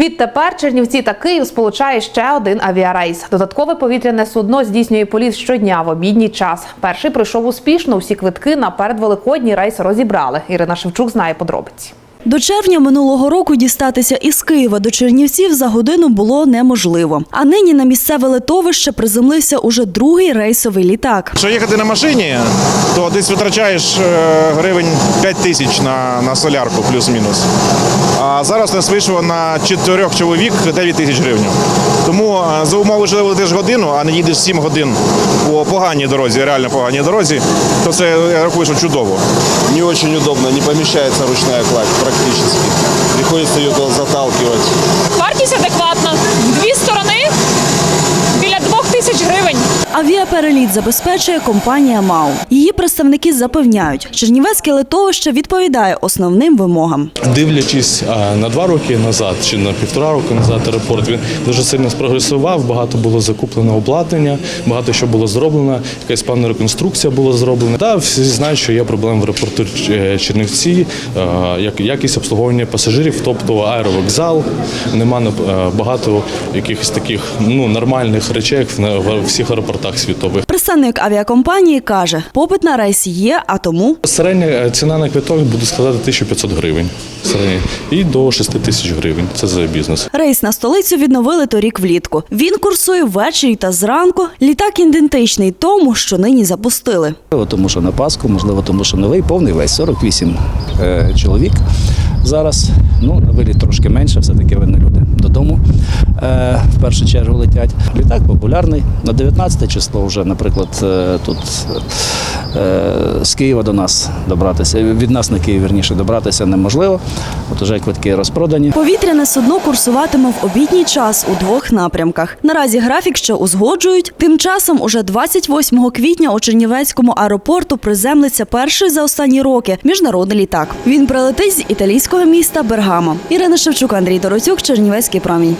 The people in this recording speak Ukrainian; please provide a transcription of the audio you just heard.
Відтепер Чернівці та Київ сполучає ще один авіарейс. Додаткове повітряне судно здійснює політ щодня в обідній час. Перший пройшов успішно. Усі квитки на передвеликодній рейс розібрали. Ірина Шевчук знає подробиці. До червня минулого року дістатися із Києва до Чернівців за годину було неможливо. А нині на місцеве литовище приземлився уже другий рейсовий літак. Якщо їхати на машині, то десь витрачаєш е, гривень 5 тисяч на, на солярку плюс-мінус. А зараз нас вийшло на чотирьох чоловік 9 тисяч гривень. Тому е, за умови, що летиш годину, а не їдеш 7 годин по поганій дорозі, реально поганій дорозі, то це я рахую, що чудово. Не очень удобно, не помещается ручная кладь практически. Приходится ее заталкивать. Вартість адекватна. Дві сторони біля двох тисяч гривень. Авіапереліт забезпечує компанія МАУ. Її представники запевняють, Чернівецьке литовище відповідає основним вимогам. Дивлячись на два роки назад чи на півтора року назад, аеропорт він дуже сильно спрогресував. Багато було закуплено обладнання, багато що було зроблено. Якась певна реконструкція була зроблена. Та всі знають, що є проблеми в аеропорту Ч- Чернівці, як якість обслуговування пасажирів, тобто аеровокзал. Нема на- багато якихось таких ну нормальних речей в всіх аеропортах світових. Представник авіакомпанії каже, попит на рейс є, а тому Середня е, ціна на квиток буде складати 1500 гривень. Середня. І до 6 тисяч гривень. Це за бізнес. Рейс на столицю відновили торік влітку. Він курсує ввечері та зранку. Літак ідентичний тому, що нині запустили. Тому що на Пасху, можливо, тому що новий повний весь 48 е, чоловік зараз. Ну, на виліт трошки менше, все-таки вони люди додому е, в першу чергу летять. Літак популярний. На 19 число вже, наприклад, е, тут з Києва до нас добратися. Від нас на Київ, вірніше, добратися неможливо. От уже квитки розпродані. Повітряне судно курсуватиме в обідній час у двох напрямках. Наразі графік ще узгоджують. Тим часом, уже 28 квітня у Чернівецькому аеропорту приземлиться перший за останні роки міжнародний літак. Він прилетить з італійського міста Бергамо. Ірина Шевчук, Андрій Дороцюк, Чернівецький промінь.